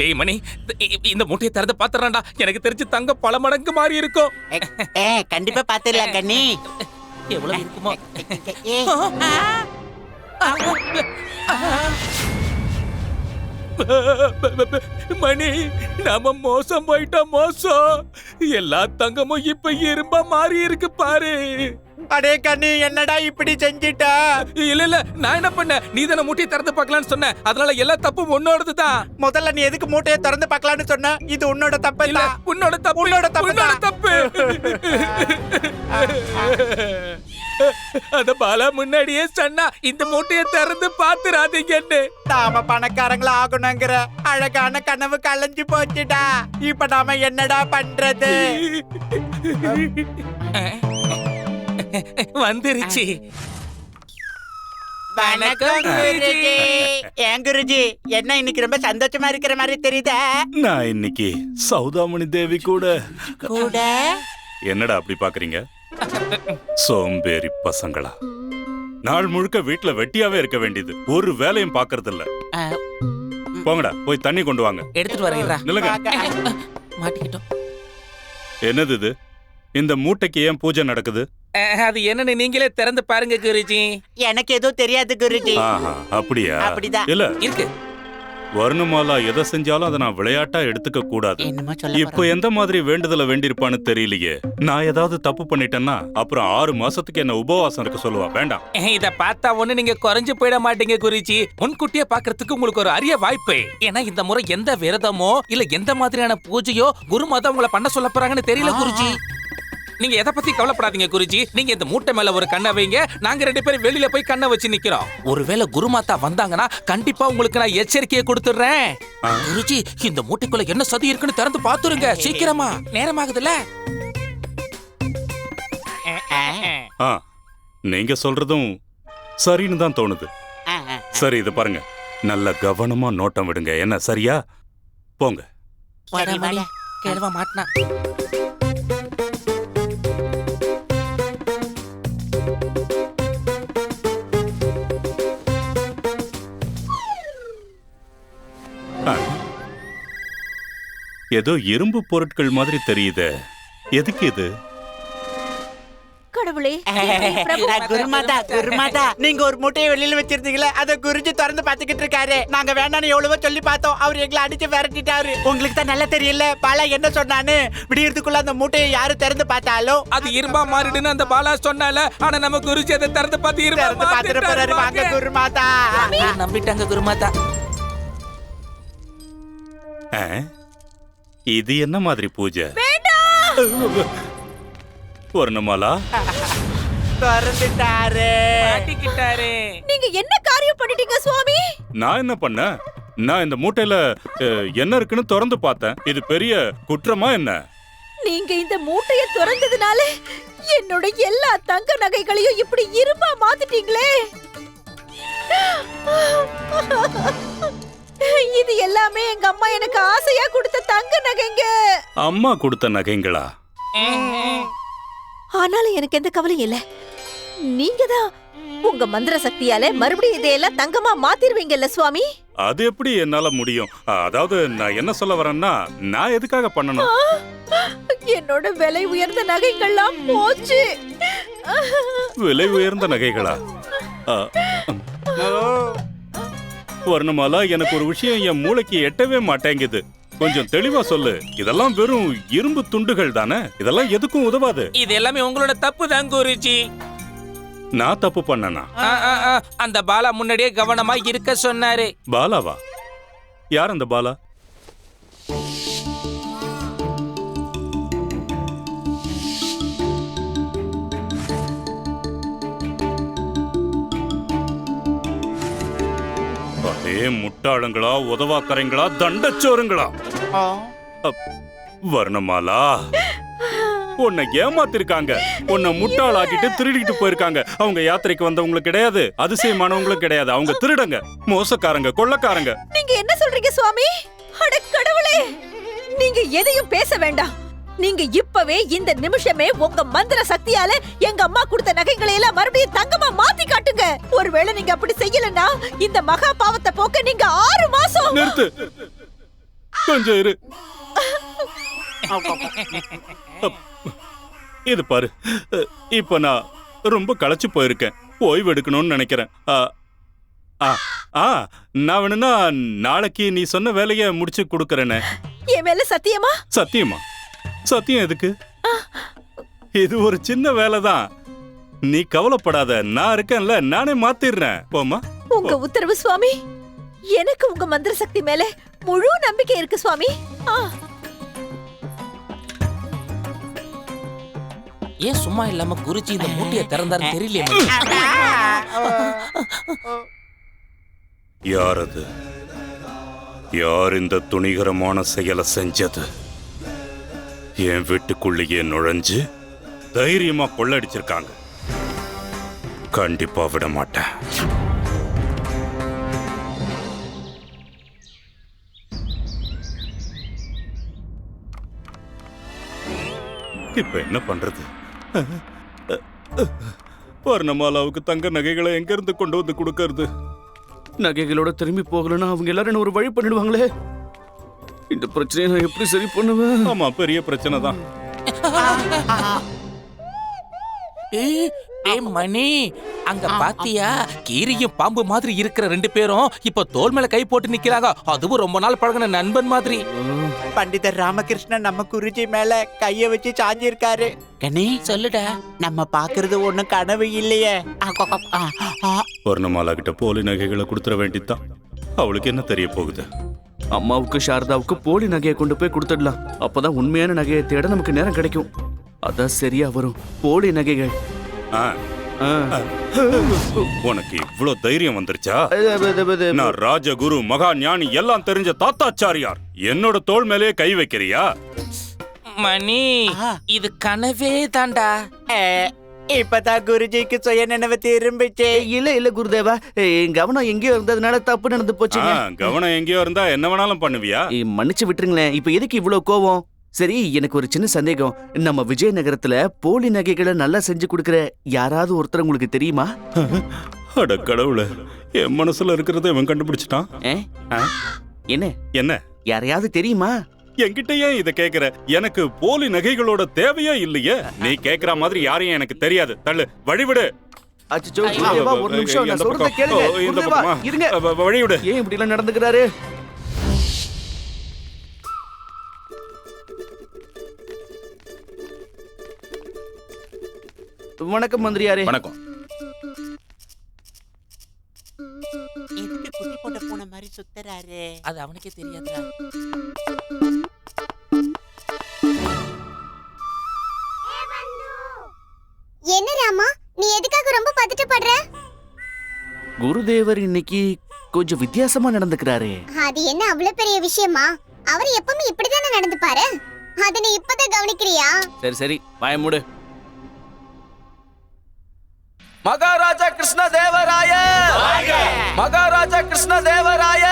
டேய் மணி இந்த மூட்டையை திறந்து பாத்துறான்டா எனக்கு தெரிஞ்சு தங்க பல மடங்கு மாறி இருக்கும். கண்டிப்பா பாத்துடலாம் கண்ணி. எவ்வளவு இருக்குமோ. மணி நாம மோசம் போயிட்டோம் மோசம். எல்லா தங்கமும் இப்ப இரும்பா மாறி இருக்கு பாரு. அடே கண்ணி என்னடா இப்படி செஞ்சிட்டா? இல்ல இல்ல நான் என்ன பண்ணேன் நீ தானே மூட்டையை திறந்து பார்க்கலாம்னு சொன்ன. அதனால எல்லா தப்பும் உன்னோடதுதான் முதல்ல நீ எதுக்கு மூட்டையை திறந்து பார்க்கலாம்னு சொன்ன? இது உன்னோட தப்பு இல்ல உன்னோட தப்பு. உன்னோட தப்பு உன்னோட தான். தப்பு. அத பாலா முன்னாடியே சொன்னா இந்த மூட்டையை திறந்து பாத்துறாதீங்கன்னு நாம பணக்காரங்களா ஆகணுங்கிற அழகான கனவு கலைஞ்சு போச்சுடா. இப்ப நாம என்னடா பண்றது? வந்துருச்சு. வணக்கம் குருஜி. ஏன் குருஜி என்ன இன்னைக்கு ரொம்ப சந்தோஷமா இருக்கிற மாதிரி தெரியுதா? நான் இன்னைக்கு சௌதாமணி தேவி கூட. கூட? என்னடா அப்படி பாக்குறீங்க? சோம்பேறி பசங்களா. நாள் முழுக்க வீட்ல வெட்டியாவே இருக்க வேண்டியது. ஒரு வேலையும் பாக்குறது இல்ல போங்கடா போய் தண்ணி கொண்டு வாங்க. எடுத்துட்டு வரீங்களா மாட்டிக்கிட்டோம். என்னது இது? இந்த மூட்டைக்கு ஏன் பூஜை நடக்குது? அது என்னன்னு நீங்களே திறந்து பாருங்க குருஜி. எனக்கு எதுவும் தெரியாது குருஜி. ஆஹா அப்படியா? அப்படிதான். இல்ல. இருக்கு. வர்ணமாலா எதை செஞ்சாலும் அதை நான் விளையாட்டா எடுத்துக்க கூடாது. என்னமோ சொல்ல இப்போ எந்த மாதிரி வேண்டுதல வேண்டியிருப்பான்னு தெரியலையே. நான் ஏதாவது தப்பு பண்ணிட்டேன்னா அப்புறம் ஆறு மாசத்துக்கு என்ன உபவாசம் இருக்க சொல்லுவா? வேண்டாம். இத பார்த்தா ஒண்ணு நீங்க குறைஞ்சு போயிட மாட்டீங்க குருஜி. முன்கூட்டியே பாக்குறதுக்கு உங்களுக்கு ஒரு அரிய வாய்ப்பு. ஏன்னா இந்த முறை எந்த விரதமோ இல்ல எந்த மாதிரியான பூஜையோ குருமாதா உங்களை பண்ண சொல்ல போறாங்கன்னு தெரியல குருஜி. நீங்க எதை பத்தி கவலைப்படாதீங்க குருஜி. நீங்க இந்த மூட்டை மேல ஒரு கண்ணை வைங்க. நாங்க ரெண்டு பேரும் வெளியில போய் கண்ணை வச்சு நிக்கிறோம். ஒருவேளை குருமாதா வந்தாங்கன்னா கண்டிப்பா உங்களுக்கு நான் எச்சரிக்கையை கொடுத்துடுறேன். குருஜி இந்த மூட்டைக்குள்ள என்ன சதி இருக்குன்னு திறந்து பாத்துருங்க. சீக்கிரமா. நேரமாகுதுல ஆ நீங்க சொல்றதும் சரின்னு தான் தோணுது. சரி இது பாருங்க. நல்ல கவனமா நோட்டம் விடுங்க. என்ன சரியா? போங்க. மாட்டினா. ஏதோ இரும்பு பொருட்கள் மாதிரி தெரியுதே. எதுக்கு இது? கடவுளே குருமாதா குருமாதா. நீங்க ஒரு மூட்டையை வெளியில வச்சிருந்தீங்களே அத குருஜி திறந்து பாத்துக்கிட்டு இருக்காரு. நாங்க வேண்டாம்னு எவ்வளவோ சொல்லி பார்த்தோம். அவர் எங்களை அடிச்சு விரட்டிட்டாரு. உங்களுக்கு தான் நல்லா தெரியல பாலா என்ன சொன்னான்னு? விடியறதுக்குள்ள அந்த மூட்டையை யாரு திறந்து பார்த்தாலும் அது இரும்பா மாறிடுன்னு அந்த பாலா சொன்னால ஆனா நம்ம குருஜி அதை திறந்து பார்த்து இரும்பா போறாரு. வாங்க குருமாதா. நம்பிட்டாங்க குருமாதா. ஆ? இது என்ன மாதிரி பூஜை? வர்ணமாலா திறந்துட்டாரு மாட்டிக்கிட்டாரு. நீங்க என்ன காரியம் பண்ணிட்டீங்க சுவாமி? நான் என்ன பண்ணேன்? நான் இந்த மூட்டையில அஹ், என்ன இருக்குன்னு திறந்து பார்த்தேன். இது பெரிய குற்றமா என்ன? நீங்க இந்த மூட்டைய திறந்ததுனால என்னோட எல்லா தங்க நகைகளையும் இப்படி இரும்பா மாத்திட்டீங்களே. எல்லாமே எங்க அம்மா எனக்கு ஆசையா கொடுத்த தங்க நகைங்க. அம்மா கொடுத்த நகைங்களா? ஆனாலும் எனக்கு எந்த கவலையும் இல்ல. நீங்க தான் உங்க மந்திர சக்தியால மறுபடியும் இதையெல்லாம் தங்கமா மாத்திருவீங்கல்ல சுவாமி? அது எப்படி என்னால முடியும்? அதாவது நான் என்ன சொல்ல வரேன்னா நான் எதுக்காக பண்ணணும்? என்னோட விலை உயர்ந்த நகைகள்லாம் போச்சு. விலை உயர்ந்த நகைகளா? ஆ. வர்ணமாலா எனக்கு ஒரு விஷயம் என் மூளைக்கு எட்டவே மாட்டேங்குது. கொஞ்சம் தெளிவா சொல்லு. இதெல்லாம் வெறும் இரும்பு துண்டுகள் தானே? இதெல்லாம் எதுக்கும் உதவாது. இது எல்லாமே உங்களோட தப்பு தான் குருஜி. நான் தப்பு பண்ணனா? ஆ, ஆ, ஆ, அந்த பாலா முன்னாடியே கவனமா இருக்க சொன்னாரு. பாலாவா? யார் அந்த பாலா? அதே முட்டாளுங்களா உதவாக்கரைங்களா தண்டச்சோருங்களா அப், வர்ணமாலா? உன்னை ஏமாத்திருக்காங்க. உன்னை முட்டாளாக்கிட்டு திருடிட்டு போயிருக்காங்க. அவங்க யாத்திரைக்கு வந்தவங்களுக்கு கிடையாது. அதிசயமானவங்களும் கிடையாது. அவங்க திருடங்க. மோசக்காரங்க கொள்ளக்காரங்க. நீங்க என்ன சொல்றீங்க சுவாமி? அட கடவுளே! நீங்க எதையும் பேச வேண்டாம். நீங்க இப்பவே இந்த நிமிஷமே உங்க மந்திர சக்தியால எங்க அம்மா கொடுத்த நகைகளை எல்லாம் மறுபடியும் தங்கமா மாத்தி காட்டுங்க. ஒருவேளை நீங்க அப்படி செய்யலன்னா இந்த மகா பாவத்தை போக்க நீங்க ஆறு மாசம். நிறுத்து. கொஞ்சம் இரு. இது பாரு. இப்ப நான் ரொம்ப களைச்சு போயிருக்கேன். ஓய்வு எடுக்கணும்னு நினைக்கிறேன். ஆ, ஆ, நான் வேணும்னா நாளைக்கு நீ சொன்ன வேலையை முடிச்சு கொடுக்கறேனே. என் மேல சத்தியமா? சத்தியமா. சத்தியம் எதுக்கு? இது ஒரு சின்ன வேலை தான் நீ கவலைப்படாத நான் இருக்கேன்ல நானே மாத்திடுறேன். போமா உங்க உத்தரவு சுவாமி. எனக்கு உங்க மந்திர சக்தி மேல முழு நம்பிக்கை இருக்கு சுவாமி. ஏன் சும்மா இல்லாம குருஜி இந்த மூட்டையை திறந்தாரு தெரியலையே யார் அது? யார் இந்த துணிகரமான செயலை செஞ்சது? என் வீட்டுக்குள்ளேயே நுழைஞ்சு தைரியமா கொள்ளடிச்சிருக்காங்க. கண்டிப்பா விட மாட்டேன். இப்ப என்ன பண்றது? வர்ணமாலாவுக்கு தங்க நகைகளை எங்க இருந்து கொண்டு வந்து கொடுக்கறது? நகைகளோட திரும்பி போகலன்னா அவங்க எல்லாரும் ஒரு வழி பண்ணிடுவாங்களே? இந்த பிரச்சனையை நான் எப்படி சரி பண்ணுவேன்? ஆமா பெரிய பிரச்சனை தான். ஏய், ஏய் மணி அங்க பாத்தியா? கீரியும் பாம்பு மாதிரி இருக்கிற ரெண்டு பேரும் இப்ப தோல் மேல கை போட்டு நிக்கிறாங்க. அதுவும் ரொம்ப நாள் பழகுன நண்பன் மாதிரி. பண்டிதர் ராமகிருஷ்ணன் நம்ம குருஜி மேல கைய வச்சு சாஞ்சிருக்காரு. கணி சொல்லுடா. நம்ம பாக்குறது ஒண்ணும் கனவு இல்லையே. ஆ, கொ, கொ, ஆ, ஆ. வர்ணமாலா கிட்ட போலி நகைகளை கொடுத்துட வேண்டியதுதான். அவளுக்கு என்ன தெரிய போகுது? அம்மாவுக்கு சாரதாவுக்கு போலி நகையை கொண்டு போய் கொடுத்துடலாம். அப்பதான் உண்மையான நகையை தேட நமக்கு நேரம் கிடைக்கும். அதான் சரியா வரும். போலி நகைகள். ஆ, ஆ. உனக்கு இவ்ளோ தைரியம் வந்துருச்சா. நான் ராஜகுரு மகா ஞானி எல்லாம் தெரிஞ்ச தாத்தாச்சாரியார். என்னோட தோள் மேலே கை வைக்கிறியா? மணி. இது கனவே தாண்டா இப்பதான் குருஜிக்கு சுய நினைவு திரும்பிச்சு. இல்ல இல்ல குருதேவா. என் கவனம் எங்கேயோ இருந்ததுனால தப்பு நடந்து ஆ, போச்சுங்க கவனம் எங்கேயோ இருந்தா என்ன வேணாலும் பண்ணுவியா? மன்னிச்சு விட்டுருங்களேன். இப்ப எதுக்கு இவ்வளவு கோவம்? சரி எனக்கு ஒரு சின்ன சந்தேகம். நம்ம விஜயநகரத்துல போலி நகைகளை நல்லா செஞ்சு கொடுக்கற யாராவது ஒருத்தர் உங்களுக்கு தெரியுமா? அட கடவுளே என் மனசுல இருக்கிறத இவன் கண்டுபிடிச்சிட்டான். ஏ? ஆ? என்ன? என்ன? யாரையாவது தெரியுமா? என்கிட்ட ஏன் இத கேக்குற? எனக்கு போலி நகைகளோட தேவையே இல்லையே. நீ கேக்குற மாதிரி யாரையும் எனக்கு தெரியாது. தள்ளு. வழிவிடு. அச்சச்சோ, குருதேவா, ஒரு நிமிஷம் நான் எந்த சொல்றத பக்கம்? கேளுங்க. ஓ, இந்த குருதேவா, பக்கமா? இருங்க. வ- வ- வழிவிடு. ஏன் இப்படி எல்லாம் நடந்துக்கிறாரு? வணக்கம் மந்திரியாரே. வணக்கம். எதுக்கு குட்டி போட்ட பூனை மாதிரி சுத்துறாரு? அது அவனுக்கே தெரியாதுடா. என்ன ராமா நீ எதுக்காக ரொம்ப பதட்டப்படுற குருதேவர் இன்னைக்கு கொஞ்சம் வித்தியாசமா நடந்துக்கிறாரே. அது என்ன அவ்வளவு பெரிய விஷயமா? அவர் எப்பவுமே இப்படிதானே நடந்துப்பாரு? அத நீ இப்பதான் கவனிக்கிறியா? சரி சரி வாய மூடு. மகாராஜா கிருஷ்ண தேவராய மகாராஜா கிருஷ்ண தேவராய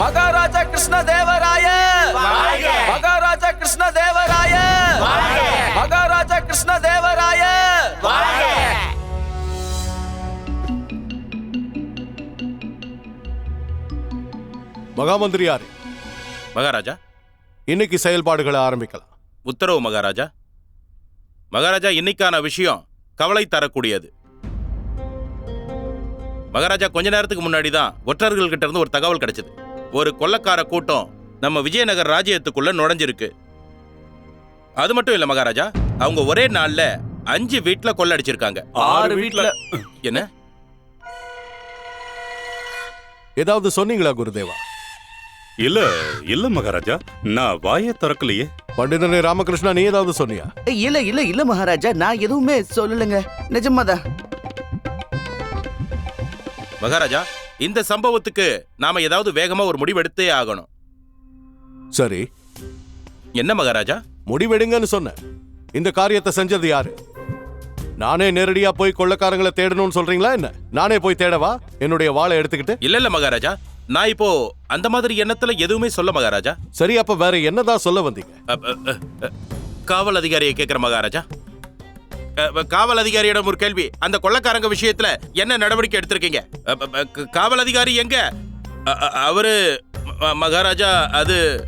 மகாராஜா கிருஷ்ண தேவராய மகாராஜா கிருஷ்ண தேவராய மகாமந்திரியாரே மகாராஜா? இன்னைக்கு செயல்பாடுகளை ஆரம்பிக்கலாம். உத்தரவு மகாராஜா. மகாராஜா இன்னைக்கான விஷயம் கவலை தரக்கூடியது. மகாராஜா கொஞ்ச நேரத்துக்கு முன்னாடி தான் ஒற்றர்கள் கிட்ட இருந்து ஒரு தகவல் கிடைச்சது. ஒரு கொள்ளக்கார கூட்டம் நம்ம விஜயநகர் ராஜ்யத்துக்குள்ள நுழைஞ்சிருக்கு. அது மட்டும் இல்ல மகாராஜா அவங்க ஒரே நாள்ல அஞ்சு வீட்ல கொள்ளடிச்சிருக்காங்க. ஆறு வீட்ல. என்ன? ஏதாவது சொன்னீங்களா குருதேவா? இல்ல இல்ல மகாராஜா நான் வாயே திறக்கலையே. பண்டிதனே ராமகிருஷ்ணா நீ ஏதாவது சொன்னியா? ஏய், இல்ல இல்ல இல்ல மகாராஜா நான் எதுவுமே சொல்லலைங்க. நிஜமாதான். மகாராஜா இந்த சம்பவத்துக்கு நாம ஏதாவது வேகமா ஒரு முடிவெடுத்தே ஆகணும். சரி. என்ன மகாராஜா? முடிவெடுங்கன்னு சொன்னேன் இந்த காரியத்தை செஞ்சது யாரு? நானே நேரடியா போய் கொள்ளக்காரங்களை தேடணும்னு சொல்றீங்களா என்ன? நானே போய் தேடவா? என்னுடைய வாளை எடுத்துக்கிட்டு? இல்ல இல்ல மகாராஜா நான் இப்போ அந்த மாதிரி எண்ணத்துல எதுவுமே சொல்ல மகாராஜா. சரி அப்ப வேற என்னதான் சொல்ல வந்தீங்க? அ, அ, அ, அ, காவல் அதிகாரியை கேட்கிற மகாராஜா. அ, அ, காவல் அதிகாரியிடம் ஒரு கேள்வி. அந்த கொள்ளக்காரங்க விஷயத்துல என்ன நடவடிக்கை எடுத்திருக்கீங்க? அ, அ, அ, க- காவல் அதிகாரி எங்க? அ, அ, அவரு ம- மகாராஜா அது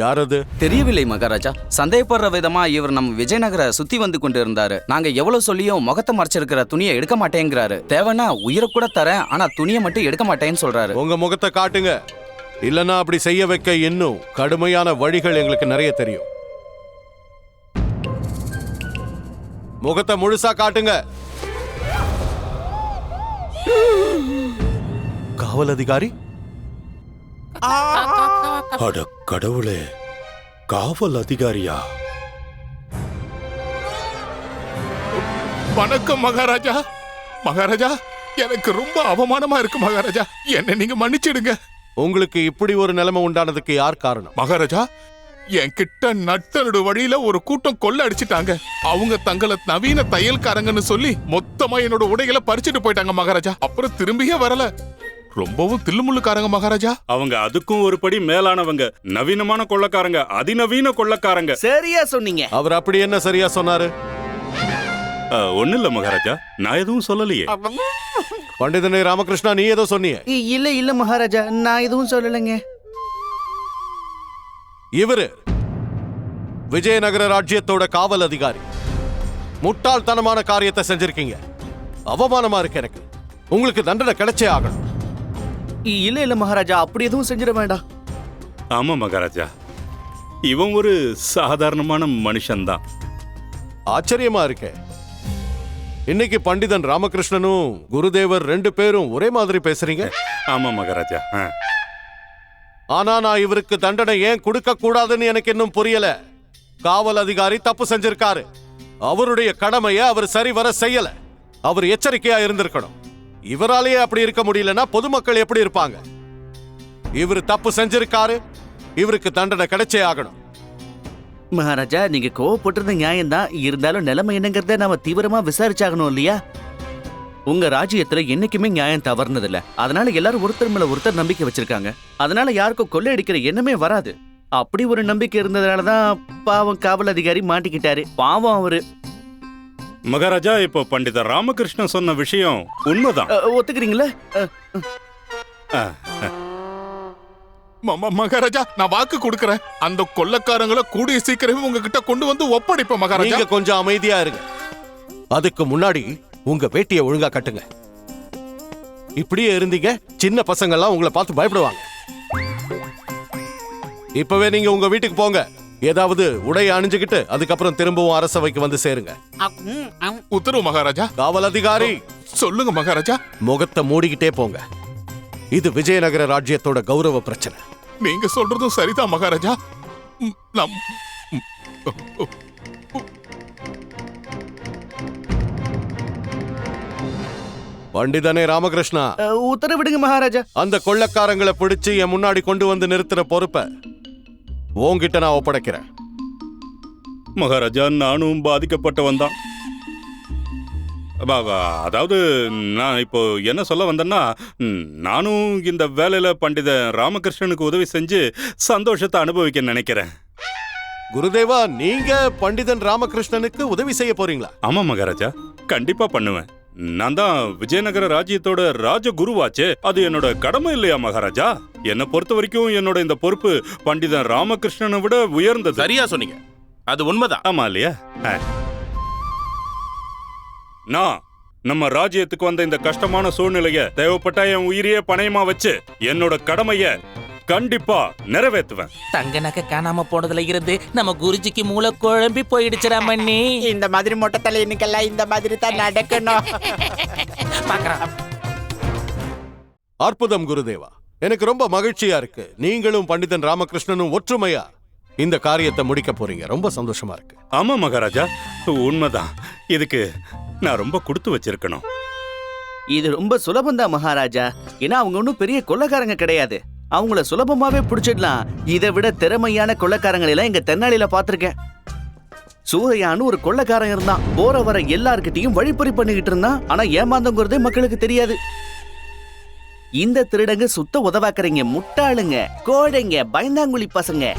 யார் அது தெரியவில்லை மகாராஜா. சந்தேகப்படுற விதமா இவர் நம்ம விஜயநகர சுத்தி வந்து கொண்டு இருந்தாரு நாங்க எவ்வளவு சொல்லியும் முகத்தை மறைச்சிருக்கிற துணியை எடுக்க மாட்டேங்கிறாரு. தேவைன்னா உயிரை கூட தரேன் ஆனா துணியை மட்டும் எடுக்க மாட்டேன்னு சொல்றாரு. உங்க முகத்தை காட்டுங்க. இல்லனா அப்படி செய்ய வைக்க இன்னும் கடுமையான வழிகள் எங்களுக்கு நிறைய தெரியும். முகத்தை முழுசா காட்டுங்க. காவல் அதிகாரி? அட கடவுளே காவல் அதிகாரியா? வணக்கம் மகாராஜா. மகாராஜா எனக்கு ரொம்ப அவமானமா இருக்கு மகாராஜா. என்ன நீங்க மன்னிச்சிடுங்க. உங்களுக்கு இப்படி ஒரு நிலைமை உண்டானதுக்கு யார் காரணம்? மகாராஜா என்கிட்ட நட்டனோட வழியில ஒரு கூட்டம் கொள்ள அடிச்சிட்டாங்க. அவங்க தங்களை நவீன தையல்காரங்கன்னு சொல்லி மொத்தமா என்னோட உடைகளை பறிச்சுட்டு போயிட்டாங்க மகாராஜா. அப்புறம் திரும்பியே வரல. ரொம்பவும் தில்லுமுள்ளுக்காரங்க மகாராஜா. அவங்க அதுக்கும் ஒரு படி மேலானவங்க நவீனமான கொள்ளக்காரங்க அதிநவீன கொள்ளக்காரங்க. சரியா சொன்னீங்க. அவர் அப்படி என்ன சரியா சொன்னாரு? ஒண்ணு இல்ல மகாராஜா நான் எதுவும் சொல்லலையே. பண்டிதனை ராமகிருஷ்ணா நீ ஏதோ சொன்னியே? இ- இல்ல இல்ல மகாராஜா நான் எதுவும் சொல்லலைங்க. இவரு விஜயநகர ராஜ்யத்தோட காவல் அதிகாரி. முட்டாள்தனமான காரியத்தை செஞ்சிருக்கீங்க. அவமானமா இருக்கு எனக்கு. உங்களுக்கு தண்டனை கிடைச்சே ஆகணும். இல்ல இல்ல மகாராஜா அப்படி எதுவும் செஞ்சிட வேண்டாம். ஆமா மகாராஜா. இவன் ஒரு சாதாரணமான மனுஷன்தான். ஆச்சரியமா இருக்கே. இன்னைக்கு பண்டிதன் ராமகிருஷ்ணனும் குருதேவர் ரெண்டு பேரும் ஒரே மாதிரி பேசுறீங்க? ஆமா மகாராஜா ஆ. ஆனா நான் இவருக்கு தண்டனை ஏன் கொடுக்க கூடாதுன்னு எனக்கு இன்னும் புரியல. காவல் அதிகாரி தப்பு செஞ்சிருக்காரு. அவருடைய கடமையை அவர் சரிவர செய்யல. அவர் எச்சரிக்கையா இருந்திருக்கணும். இவராலேயே அப்படி இருக்க முடியலன்னா பொதுமக்கள் எப்படி இருப்பாங்க? இவர் தப்பு செஞ்சிருக்காரு இவருக்கு தண்டனை கிடைச்சே ஆகணும். மகாராஜா நீங்க கோவப்பட்டிருந்த நியாயம்தான். இருந்தாலும் நிலைமை என்னங்கிறத நாம தீவிரமா விசாரிச்சாகணும் இல்லையா? உங்க ராஜ்யத்துல என்னைக்குமே நியாயம் தவறுனது இல்ல அதனால எல்லாரும் ஒருத்தர் மேல ஒருத்தர் நம்பிக்கை வச்சிருக்காங்க. அதனால யாருக்கும் கொள்ளையடிக்கிற எண்ணமே வராது. அப்படி ஒரு நம்பிக்கை இருந்ததுனாலதான் பாவம் காவல் அதிகாரி மாட்டிக்கிட்டாரு. பாவம் அவரு. மகாராஜா இப்போ பண்டிதர் ராமகிருஷ்ணன் சொன்ன விஷயம் உண்மைதான். அ, ஒத்துக்கிறீங்களா? அ, ஆ, ம- ம- மகாராஜா நான் வாக்கு கொடுக்கறேன். அந்த கொள்ளக்காரங்களை கூடிய சீக்கிரமே உங்ககிட்ட கொண்டு வந்து ஒப்படைப்பேன் மகாராஜா. நீங்க கொஞ்சம் அமைதியா இருங்க. அதுக்கு முன்னாடி உங்க வேட்டியை ஒழுங்கா கட்டுங்க. இப்படியே இருந்தீங்க சின்ன பசங்க எல்லாம் உங்களை பார்த்து பயப்படுவாங்க. இப்பவே நீங்க உங்க வீட்டுக்கு போங்க. ஏதாவது உடைய அணிஞ்சுக்கிட்டு அதுக்கப்புறம் திரும்பவும் அரசவைக்கு வந்து சேருங்க. உத்தரவு மகாராஜா. காவல் அதிகாரி. சொல்லுங்க மகாராஜா. முகத்தை மூடிக்கிட்டே போங்க. இது விஜயநகர ராஜ்யத்தோட கௌரவ பிரச்சனை. நீங்க சொல்றதும் சரிதான் மகாராஜா. நம் பண்டிதனே ராமகிருஷ்ணா. உத்தரவிடுங்க மகாராஜா. அந்த கொள்ளக்காரங்களை பிடிச்சு என் முன்னாடி கொண்டு வந்து நிறுத்துற பொறுப்பை உன்கிட்ட நான் ஒப்படைக்கிறேன். மகாராஜா நானும் பாதிக்கப்பட்டவன் தான் அதாவது நான் இப்போ என்ன சொல்ல வந்தேன்னா நானும் இந்த வேலையில பண்டித ராமகிருஷ்ணனுக்கு உதவி செஞ்சு சந்தோஷத்தை அனுபவிக்க நினைக்கிறேன். குருதேவா நீங்க பண்டிதன் ராமகிருஷ்ணனுக்கு உதவி செய்ய போறீங்களா? ஆமா மகாராஜா. கண்டிப்பா பண்ணுவேன். நான் தான் விஜயநகர ராஜ்யத்தோட ராஜ குருவாச்சே அது என்னோட கடமை இல்லையா மகாராஜா? என்னை பொறுத்த வரைக்கும் என்னோட இந்த பொறுப்பு பண்டிதன் ராமகிருஷ்ணனை விட உயர்ந்தது. சரியா சொன்னீங்க. அது உண்மைதான். ஆமா இல்லையா? ஆ. நான் நம்ம ராஜ்யத்துக்கு வந்த இந்த கஷ்டமான சூழ்நிலைய தேவைப்பட்டா என் உயிரையே பணயமா வச்சு என்னோட கடமைய கண்டிப்பா நிறைவேற்றுவேன். தங்க நகை காணாம போனதுல இருந்து நம்ம குருஜிக்கு மூளை குழம்பி போயிடுச்சுடா மண்ணி இந்த மாதிரி மொட்டை தலை இன்னைக்கெல்லாம் இந்த மாதிரி தான் நடக்கணும். பாக்குறான் அற்புதம் குருதேவா. எனக்கு ரொம்ப மகிழ்ச்சியா இருக்கு. நீங்களும் பண்டிதன் ராமகிருஷ்ணனும் ஒற்றுமையா இந்த காரியத்தை முடிக்க போறீங்க. ரொம்ப சந்தோஷமா இருக்கு. ஆமா மகாராஜா உண்மைதான். இதுக்கு நான் ரொம்ப கொடுத்து வச்சிருக்கணும். இது ரொம்ப சுலபம்தான் மகாராஜா. ஏன்னா அவங்க ஒன்றும் பெரிய கொள்ளைக்காரங்க கிடையாது. அவங்கள சுலபமாவே பிடிச்சிடலாம். இதை விட திறமையான கொள்ளைக்காரங்களை எல்லாம் எங்க தென்னாலியில பாத்திருக்கேன் சூரையான்னு ஒரு கொள்ளக்காரன் இருந்தான். போற வர எல்லார்கிட்டையும் வழிப்பறி பண்ணிக்கிட்டு இருந்தான். ஆனா ஏமாந்தங்கிறதே மக்களுக்கு தெரியாது. இந்த திருடங்க சுத்த உதவாக்குறீங்க முட்டாளுங்க கோழைங்க பயந்தாங்குழி பசங்க.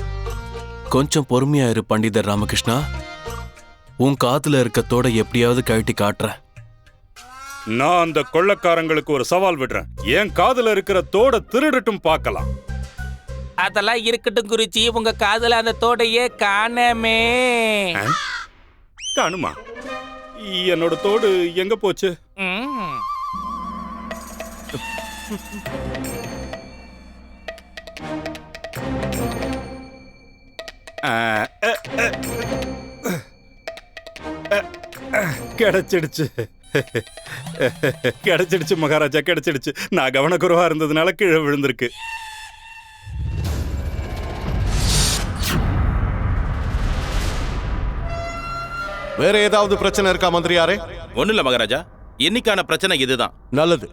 கொஞ்சம் பொறுமையா இரு பண்டிதர் ராமகிருஷ்ணா. உன் காத்துல இருக்க எப்படியாவது கழட்டி காட்டுறேன். நான் அந்த கொள்ளக்காரங்களுக்கு ஒரு சவால் விடுறேன் என் காதுல இருக்கிற தோட திருடட்டும் பார்க்கலாம் அதெல்லாம் இருக்கட்டும் குருஜி உங்க காதுல அந்த தோடையே காணமே காணுமா என்னோட தோடு எங்க போச்சு கிடைச்சிடுச்சு கிடைச்சிடுச்சு மகாராஜா கிடைச்சிடுச்சு. நான் கவனக்குறைவா இருந்ததுனால கீழே விழுந்திருக்கு. வேற ஏதாவது பிரச்சனை இருக்கா மந்திரியாரே? ஒண்ணும் இல்ல மகாராஜா. இன்னைக்கான பிரச்சனை இதுதான். நல்லது.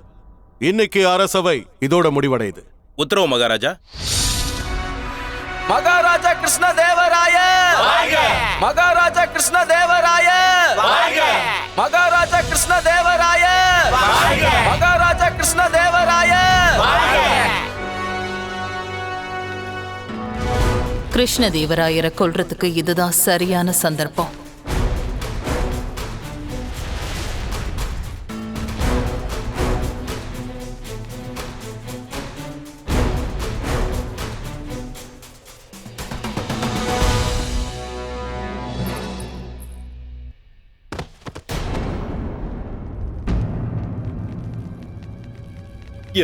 இன்னைக்கு அரசவை இதோட முடிவடையுது. உத்தரவு மகாராஜா. மகாராஜா கிருஷ்ண தேவராய! மகாராஜா கிருஷ்ண தேவராய! மகாராஜா கிருஷ்ண தேவராய! மகாராஜா கிருஷ்ண தேவராய! கிருஷ்ணதேவராயரை கொல்றதுக்கு இதுதான் சரியான சந்தர்ப்பம்.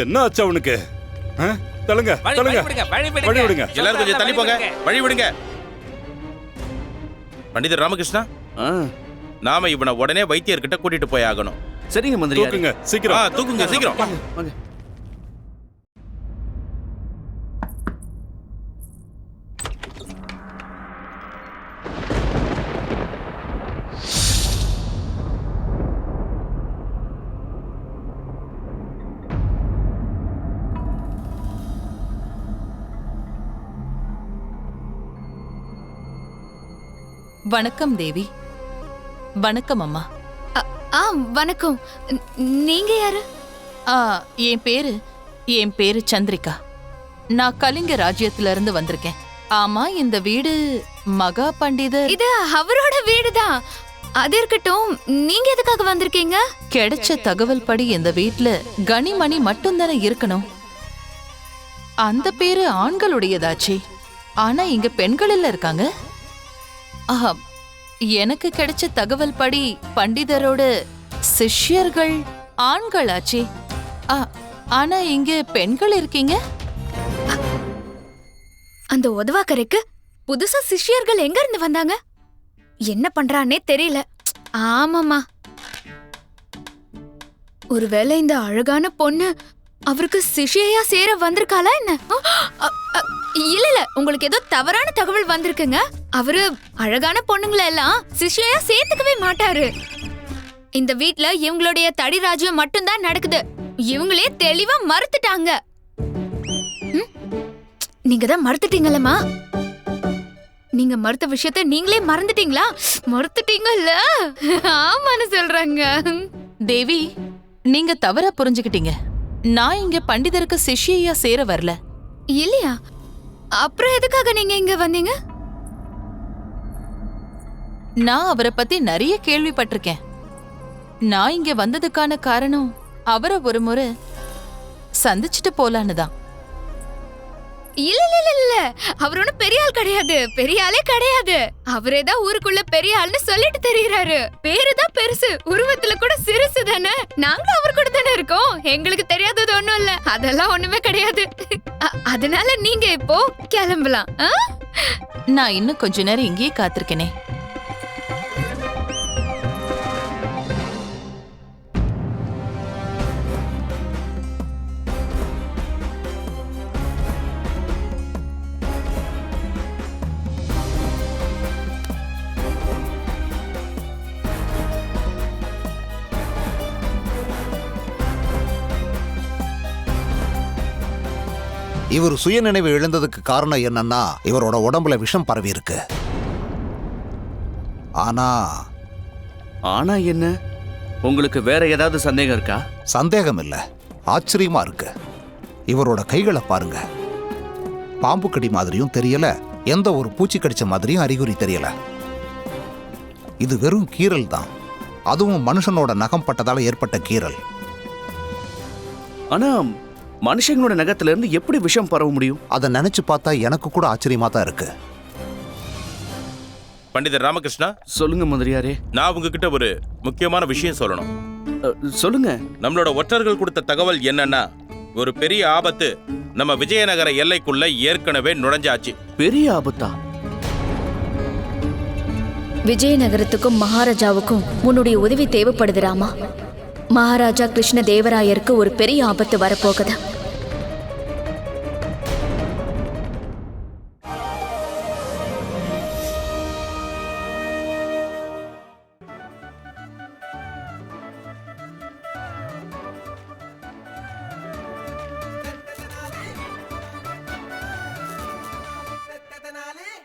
என்ன ஆச்சு அவனுக்கு? ஆ? தள்ளுங்க வழி- தள்ளுங்க. வழி விடுங்க, எல்லாரும் கொஞ்சம் தள்ளி போங்க. வழி விடுங்க. பண்டிதர் ராமகிருஷ்ணா ஆ, நாம இவனை உடனே வைத்தியர்கிட்ட கூட்டிட்டு போய் ஆகணும். சரிங்க மந்திரியாரே தூக்குங்க ஆ, சீக்கிரம். தூக்குங்க சீக்கிரம் வணக்கம் தேவி. வணக்கம் அம்மா. ஆ வணக்கம். நீங்க யாரு? ஆ என் பேரு என் பேரு சந்திரிகா. நான் கலிங்க ராஜ்யத்துல இருந்து வந்திருக்கேன். ஆமா இந்த வீடு மகா பண்டிதர். இது அவரோட வீடுதான் அது இருக்கட்டும் நீங்க எதுக்காக வந்திருக்கீங்க? கிடைச்ச தகவல் படி இந்த வீட்ல கனிமணி மட்டும்தானே இருக்கணும். அந்த பேரு ஆண்களுடையதாச்சே. ஆனா இங்க பெண்கள் இல்ல இருக்காங்க. ஆஹா, எனக்கு கிடைச்ச தகவல் படி பண்டிதரோட சிஷ்யர்கள் ஆண்களாச்சே. ஆ, ஆனா இங்க பெண்கள் இருக்கீங்க? அந்த உதவாக்கரைக்கு புதுசா சிஷ்யர்கள் எங்க இருந்து வந்தாங்க? என்ன பண்றானே தெரியல. ஆமாமா ஒருவேளை இந்த அழகான பொண்ணு அவருக்கு சிஷ்யையா சேர வந்திருக்காளா என்ன? இல்ல இல்ல. உங்களுக்கு ஏதோ தவறான தகவல் வந்திருக்குங்க. அவரு அழகான பொண்ணுங்களை எல்லாம் சிஷ்யா சேர்த்துக்கவே மாட்டாரு. இந்த வீட்ல இவங்களுடைய தடி ராஜ்யம் மட்டும்தான் நடக்குது. இவங்களே தெளிவா மறுத்துட்டாங்க. ம்? நீங்க தான் மறுத்துட்டீங்களம்மா. நீங்க மறுத்த விஷயத்த நீங்களே மறந்துட்டீங்களா? மறுத்துட்டீங்கல்ல? ஆமான்னு சொல்றாங்க. தேவி நீங்க தவறா புரிஞ்சுக்கிட்டீங்க. நான் இங்க பண்டிதருக்கு சிஷ்யா சேர வரல. இல்லையா? அப்புறம் எதுக்காக நீங்க இங்க வந்தீங்க? நான் அவரை பத்தி நிறைய கேள்விப்பட்டிருக்கேன். நான் இங்க வந்ததுக்கான காரணம் அவரை ஒரு முறை சந்திச்சுட்டு போலான்னு தான். இல்ல இல்ல இல்ல இல்ல. அவர் ஒண்ணும் பெரிய ஆள் கிடையாது. பெரிய ஆளே கிடையாது. அவரே தான் ஊருக்குள்ள பெரிய ஆள்னு சொல்லிட்டு தெரியுறாரு. பேரு தான் பெருசு. உருவத்துல கூட சிறுசு தானே. நாங்களும் அவர் கூட தானே இருக்கோம். எங்களுக்கு தெரியாதது ஒண்ணும் இல்ல. அதெல்லாம் ஒண்ணுமே கிடையாது. அதனால நீங்க இப்போ கிளம்பலாம். ஆ? நான் இன்னும் கொஞ்ச நேரம் இங்கேயே காத்திருக்கேனே. இவர் சுயநினைவு இழந்ததுக்கு காரணம் என்னன்னா இவரோட உடம்புல விஷம் பரவி இருக்கு. ஆனா ஆனா என்ன? உங்களுக்கு வேற ஏதாவது சந்தேகம் இருக்கா? சந்தேகம் இல்ல. ஆச்சரியமா இருக்கு. இவரோட கைகளை பாருங்க. பாம்பு கடி மாதிரியும் தெரியல. எந்த ஒரு பூச்சி கடிச்ச மாதிரியும் அறிகுறி தெரியல. இது வெறும் கீறல் தான். அதுவும் மனுஷனோட நகம் பட்டதால ஏற்பட்ட கீறல். ஆனா மனுஷங்களோட நகத்துல இருந்து எப்படி விஷம் பரவ முடியும்? அதை நினைச்சு பார்த்தா எனக்கு கூட ஆச்சரியமா தான் இருக்கு. பண்டிதர் ராமகிருஷ்ணா? சொல்லுங்க முதலியாரே நான் உங்ககிட்ட ஒரு முக்கியமான விஷயம் சொல்லணும். சொல்லுங்க. நம்மளோட ஒற்றர்கள் கொடுத்த தகவல் என்னன்னா ஒரு பெரிய ஆபத்து நம்ம விஜயநகர எல்லைக்குள்ள ஏற்கனவே நுழைஞ்சாச்சு. பெரிய ஆபத்தா? விஜயநகரத்துக்கும் மகாராஜாவுக்கும் உன்னுடைய உதவி தேவைப்படுது ராமா. மகாராஜா கிருஷ்ண தேவராயருக்கு ஒரு பெரிய ஆபத்து வரப்போகுது.